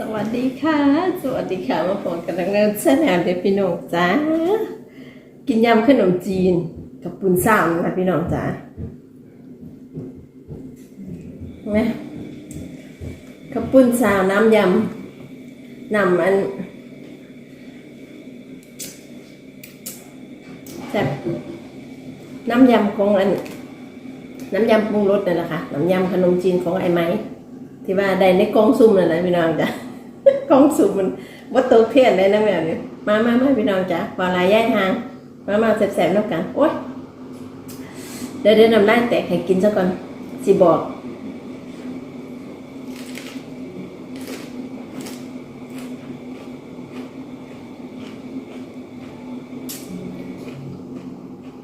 สวัสดีค่ะ สวัสดีค่ะ มาพบกันดังนั้นเส้นแหนเด็กพี่น้องจ้า กินยำขนมจีนกับปุนซ้ำนะพี่น้องจ้าไหมกับปุ้นซาวน้ำยำนำมันแบบน้ำยำของอัน น้ำยำปรุงรสนั่นแหละค่ะ น้ำยำขนมจีนของไอ้ไม้ที่ว่าได้ในกล่องซุ่มนั่นแหละพี่น้องจ้ะ กล่องซุ่มมันวัตถุเทียนได้นะแม่เนี่ยมามามาพี่น้องจ้ะปลาลายย่ายหาง มามาแสบๆน้ำกัน โอ๊ยเดี๋ยวเดี๋ยวน้ำลายแตกให้กินซะก่อนสิบอก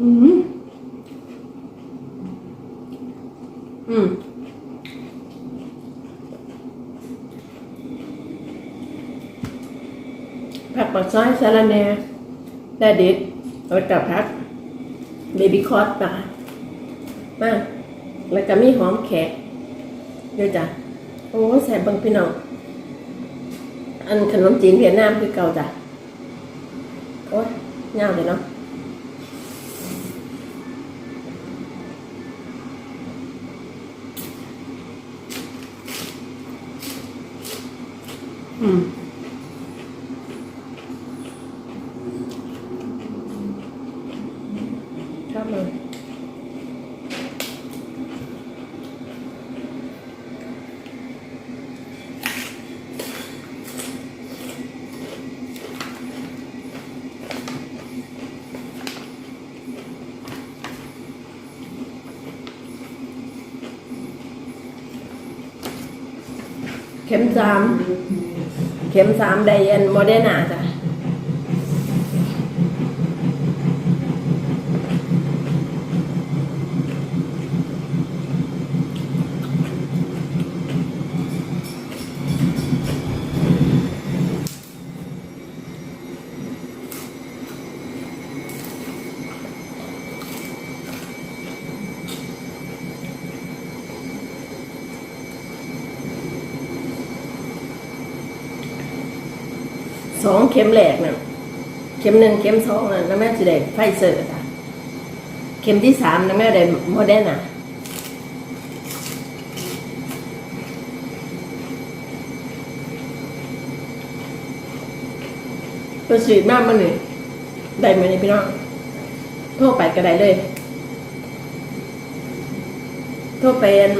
อืมอืม ผัก ปักซอยสาระแหน่แดดดิดเอากับผักเบบี้คอร์สปะมาแล้วก็มีหอมแขกด้วยจ้ะโอ้ใส่บังพี่น้องอันขนมจีนเวียดนามคือเก่าจ้ะโอ้ยเงาเลยเนาะอืม มสามเข็มสามไดเอ็นโมเดนาจ้ะ สองเข็มแรกน่ะเข็มหนึ่งเข็มสองน่ะแล้วแม่จะได้ไฟเซอร์จ้ะเข็มที่สามนะแม่ได้โมเดอร์นาประสิทธิ์มากมันนี่ได้ไหมนี่พี่น้องโทรไปก็ได้เลยโทรไปอัน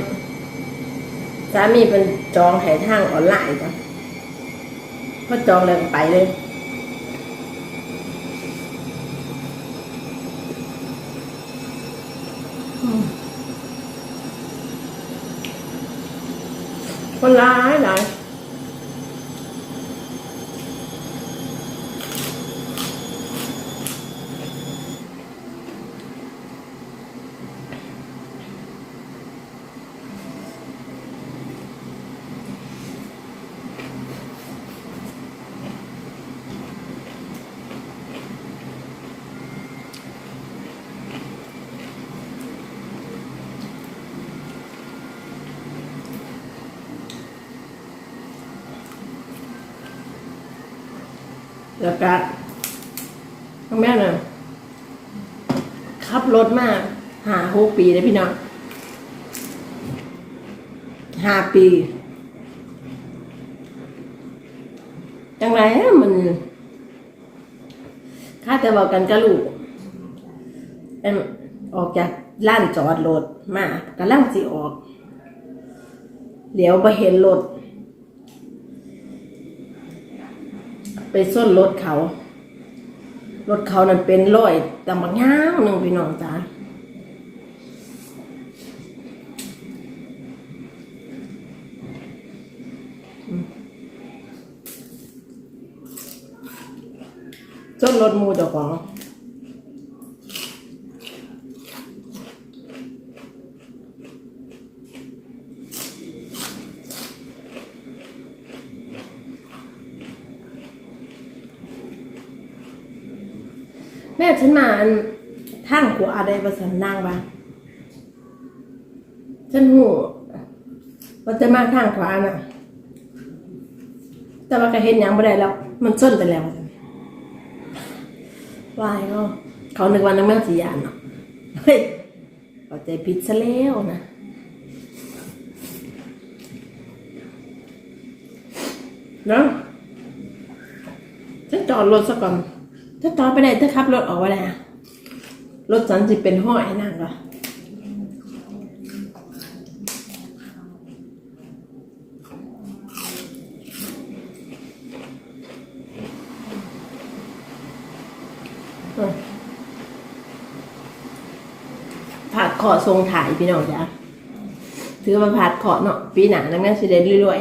สามีเป็นจองให้ทางออนไลน์จ้ะ มาจองเลยไปเลยคนร้ายหลาย แล้วก็พ่อแม่น่ะขับรถมาหาหกปีเลยพี่น้องห้าปี จังไรอะมันข้าแต่บอกกันกับลูกเอ็มออกจากร้านจอดรถมากำลังสิออกเดี๋ยวไปเห็นรถ ไปส้นรถเขารถเขานั่นเป็นร้อยแต่บางย่างหนึ่งพี่น้องจ้าส้นรถมูเจ้าของ ม่ฉันมาอันทางขวาได้ประสันนางบ้างฉันหูว่าจะมาทางขวาน่ะ แต่ว่าก็เห็นยังไม่ได้แล้ว มันส้นไปแล้ววายก็เขานึกว่านักแม่สียานเนาะเฮ้ยเข้าใจผิดซะแล้วนะเนาะจะจอดรถซะก่อน ถ้าจอดไปไหนถ้าขับรถออกไปไหนอะรถฉันจะเป็นห้อยนั่งก็ผาดขอทรงถ่ายพี่น้องจ้ะถือว่าผาดขอเนาะปีหนานักงานสิได้รวย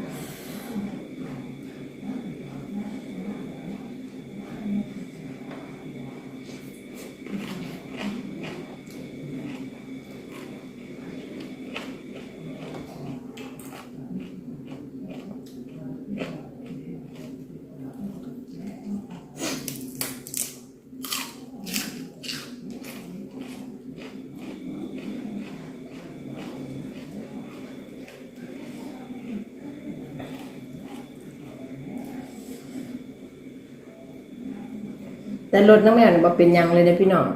แต่รถน้ำแม่เนี่ยบ่เป็นยังเลยนะพี่น้อง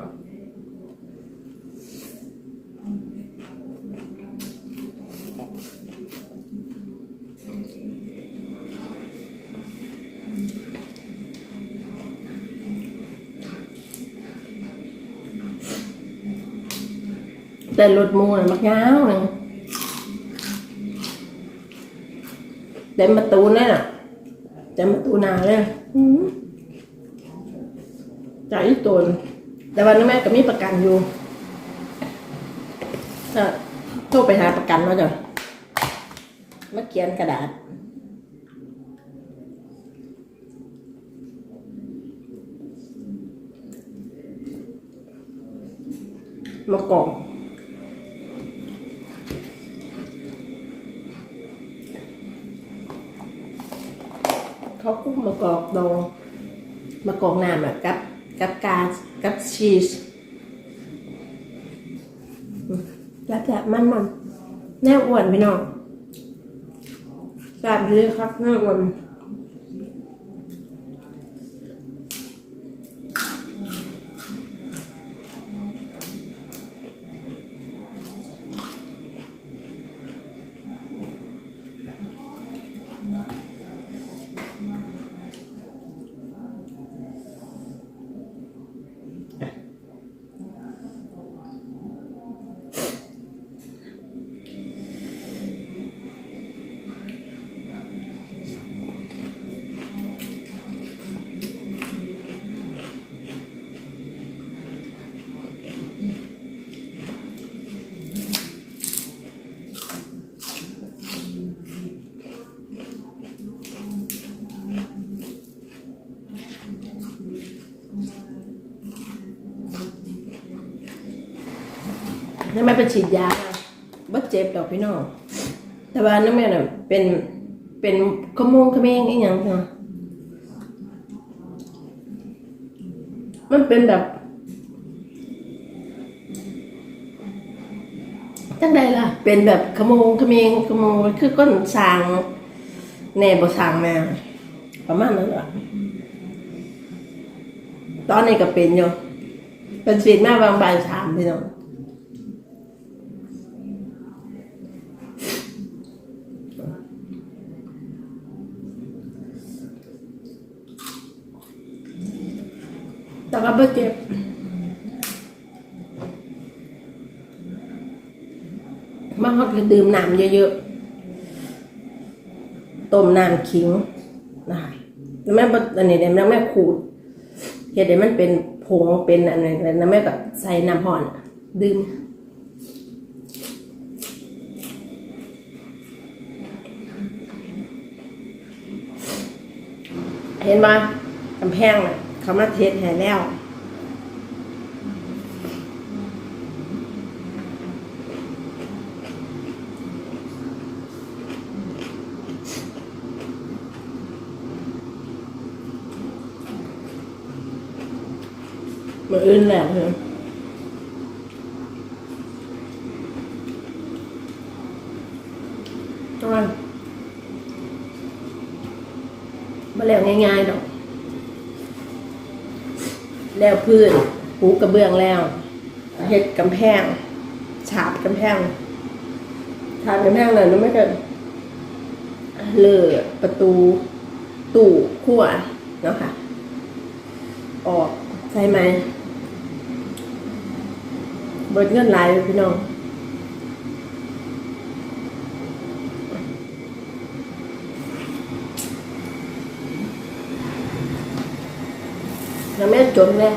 แต่รถมูน่ะมักยาวนึงเต็มประตูเลยน่ะเต็มประตูหนาเลยอืม ตนแต่วันนี้แม่ก็มีประกันอยู่โทรไปหาประกันมาจ้ะมาเขียนกระดาษมากรอกเขากุ้งมากรอกดองมากรอกน้ำอะกับ กับกากับชีสแล้วแต่มันมันแน่อ้วนพี่น้องแซ่บดีครับแน่อ้วน นี่แม่ไปฉีดยาบ่เจ็บดอกพี่น้อง แต่ว่านั่นแม่น่ะเป็นเป็นขโมงขเมงอีหยังเนาะมันเป็นแบบจังใดล่ะ เป็นแบบขโมงขเมงขโมงคือก้นสร้างแหน่บ่สร้างแม่ประมาณนั้นล่ะตอนนี้ก็เป็นอยู่เป็นฉีดมาบางบ่ายสามพี่น้อง แต่ก็ไม่เจ็บมาฮอดก็ดื่มน้ำเยอะๆ ต้มน้ำขิงนะคะแล้วแม่บ่อันนี้เนี่ยแม่ขูดเฮ็ดให้มันเป็นผงเป็นอันนี้แล้วแม่ก็ใส่น้ำห่อน ดื่มเห็นปะกำแพงน่ะ เขามาเทสให้แล้วมมืออื่นแหละเพื่อนต้องมามาแล้วง่ายๆดอก แล้วพื้นหูกระเบื้องแล้วเฮ็ดกำแพง ฉาบกำแพงฉาบกำแพงเลยนู้ไม่เกินเลอประตู ตู้ขั้วเนาะค่ะ ออกใช่ไหมเบิดเงินหลายพี่น้อง แล้วแม่จนเลย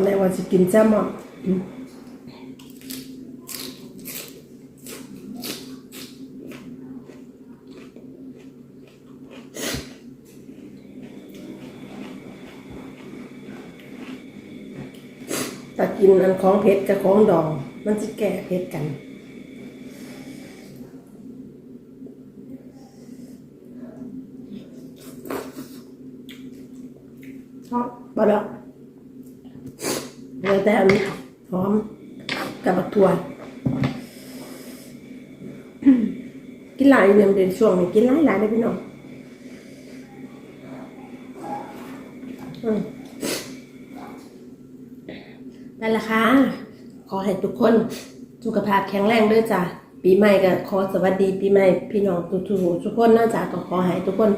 อนแรกว่าจะกินแซ่บหมดอืมแต่กินอันของเผ็ดกับของดอง มันจะแก้เผ็ดกัน ชอบบอแล้วเลยแต่อันนี้หอมกับบักถั่ว กินหลายเดือนเดือนช่วงนี้กินหลายหลายเลยพี่น้องนั่นแหละค่ะ ขอให้ทุกคนสุขภาพแข็งแรงด้วยจ้ะปีใหม่ก็ขอสวัสดีปีใหม่พี่น้องทุกๆทุกคนนะจ๊ะก็ขอให้ทุกคน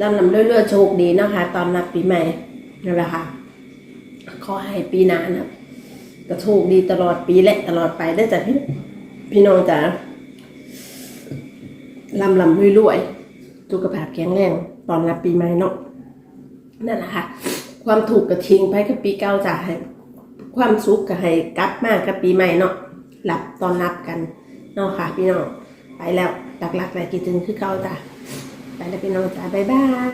ลำลำเรื่อยๆโชคดีนะคะ ตอนรับปีใหม่นั่นแหละค่ะ ขอให้ปีหน้านะก็โชคดีตลอดปีและตลอดไปได้จ้ะพี่พี่น้องจ๋า ลำลำรวยๆสุขภาพแข็งแรงตอนรับปีใหม่เนาะนั่นแหละค่ะ ความถูกกระทิ้งไปกับปีเก่าจะให้ความสุขกับให้กลับมากับปีใหม่เนาะหลับตอนรับกันเนาะค่ะ พี่น้องไปแล้วหลักๆเลยคิดถึงคือเก่าจ้ะไปแล้วพี่น้องจ้าบ๊ายบาย